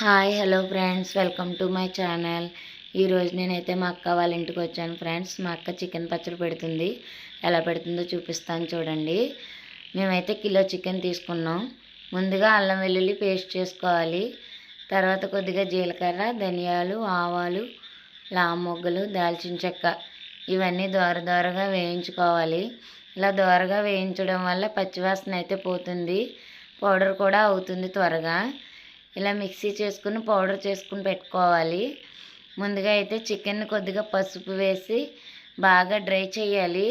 Hi hello friends. Welcome to my channel. ఈరోజు నేనైతే మా అక్క వాళ్ళ ఇంటికి వచ్చాను ఫ్రెండ్స్. మా అక్క చికెన్ పచ్చడి పెడుతుంది. ఎలా పెడుతుందో చూపిస్తాను చూడండి. మేమైతే కిలో చికెన్ తీసుకున్నాం. ముందుగా అల్లం వెల్లుల్లి పేస్ట్ చేసుకోవాలి. తర్వాత కొద్దిగా జీలకర్ర ధనియాలు ఆవాలు లామొగ్గలు దాల్చిన చెక్క. ఇవన్నీ దోర దోరగా వేయించుకోవాలి. ఇలా దోరగా వేయించడం వల్ల పచ్చివాసన అయితే పోతుంది. పౌడర్ కూడా అవుతుంది త్వరగా. ఇలా మిక్సీ చేసుకుని పౌడర్ చేసుకుని పెట్టుకోవాలి. ముందుగా అయితే చికెన్ కొద్దిగా పసుపు వేసి బాగా డ్రై చేయాలి.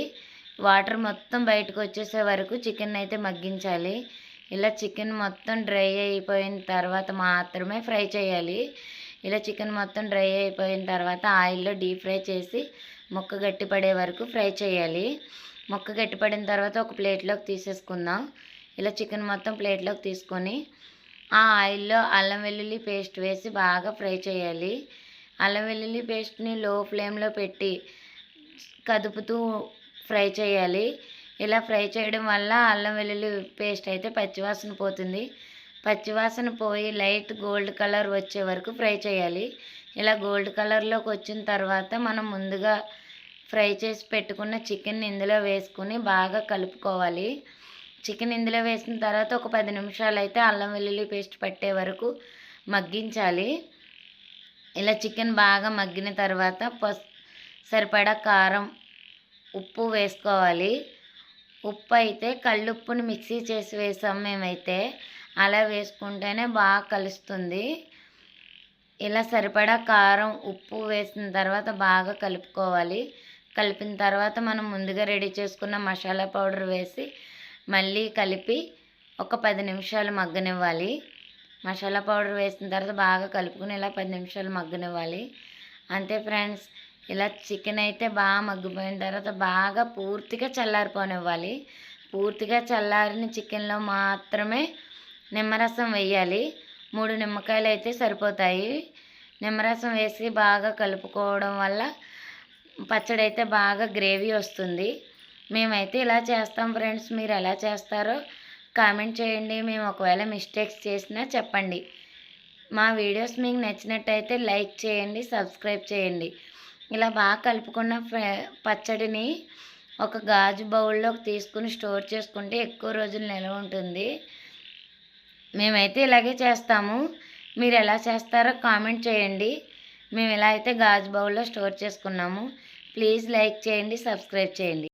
వాటర్ మొత్తం బయటకు వచ్చేసే వరకు చికెన్ అయితే మగ్గించాలి. ఇలా చికెన్ మొత్తం డ్రై అయిపోయిన తర్వాత మాత్రమే ఫ్రై చేయాలి. ఇలా చికెన్ మొత్తం డ్రై అయిపోయిన తర్వాత ఆయిల్లో డీప్ ఫ్రై చేసి ముక్క గట్టిపడే వరకు ఫ్రై చేయాలి. ముక్క గట్టిపడిన తర్వాత ఒక ప్లేట్లోకి తీసేసుకుందాం. ఇలా చికెన్ మొత్తం ప్లేట్లోకి తీసుకొని ఆ ఆయిల్లో అల్లం వెల్లుల్లి పేస్ట్ వేసి బాగా ఫ్రై చేయాలి. అల్లం వెల్లుల్లి పేస్ట్ని లో ఫ్లేమ్లో పెట్టి కదుపుతూ ఫ్రై చేయాలి. ఇలా ఫ్రై చేయడం వల్ల అల్లం వెల్లుల్లి పేస్ట్ అయితే పచ్చివాసన పోతుంది. పచ్చివాసన పోయి లైట్ గోల్డ్ కలర్ వచ్చే వరకు ఫ్రై చేయాలి. ఇలా గోల్డ్ కలర్లోకి వచ్చిన తర్వాత మనం ముందుగా ఫ్రై చేసి పెట్టుకున్న చికెన్ ఇందులో వేసుకుని బాగా కలుపుకోవాలి. చికెన్ ఇందులో వేసిన తర్వాత ఒక పది నిమిషాలు అయితే అల్లం వెల్లుల్లి పేస్ట్ పట్టే వరకు మగ్గించాలి. ఇలా చికెన్ బాగా మగ్గిన తర్వాత పస్ సరిపడా కారం ఉప్పు వేసుకోవాలి. ఉప్పు అయితే కళ్ళుప్పుని మిక్సీ చేసి వేసాం మేమైతే. అలా వేసుకుంటేనే బాగా కలుస్తుంది. ఇలా సరిపడా కారం ఉప్పు వేసిన తర్వాత బాగా కలుపుకోవాలి. కలిపిన తర్వాత మనం ముందుగా రెడీ చేసుకున్న మసాలా పౌడర్ వేసి మళ్ళీ కలిపి ఒక పది నిమిషాలు మగ్గనివ్వాలి. మసాలా పౌడర్ వేసిన తర్వాత బాగా కలుపుకుని ఇలా పది నిమిషాలు మగ్గనివ్వాలి. అంతే ఫ్రెండ్స్ ఇలా చికెన్ అయితే బాగా మగ్గిపోయిన తర్వాత బాగా పూర్తిగా చల్లారిపోనివ్వాలి. పూర్తిగా చల్లారిన చికెన్లో మాత్రమే నిమ్మరసం వేయాలి. మూడు నిమ్మకాయలు అయితే సరిపోతాయి. నిమ్మరసం వేసి బాగా కలుపుకోవడం వల్ల పచ్చడి అయితే బాగా గ్రేవీ వస్తుంది. మేమైతే ఇలా చేస్తాం ఫ్రెండ్స్. మీరు ఎలా చేస్తారో కామెంట్ చేయండి. మేము ఒకవేళ మిస్టేక్స్ చేసినా చెప్పండి. మా వీడియోస్ మీకు నచ్చినట్టయితే లైక్ చేయండి సబ్స్క్రైబ్ చేయండి. ఇలా బాగా కలుపుకున్న పచ్చడిని ఒక గాజు బౌల్లోకి తీసుకుని స్టోర్ చేసుకుంటే ఎక్కువ రోజులు నిల్వ ఉంటుంది. మేమైతే ఇలాగే చేస్తాము. మీరు ఎలా చేస్తారో కామెంట్ చేయండి. మేము ఇలా అయితే గాజు బౌల్లో స్టోర్ చేసుకున్నాము. ప్లీజ్ లైక్ చేయండి సబ్స్క్రైబ్ చేయండి.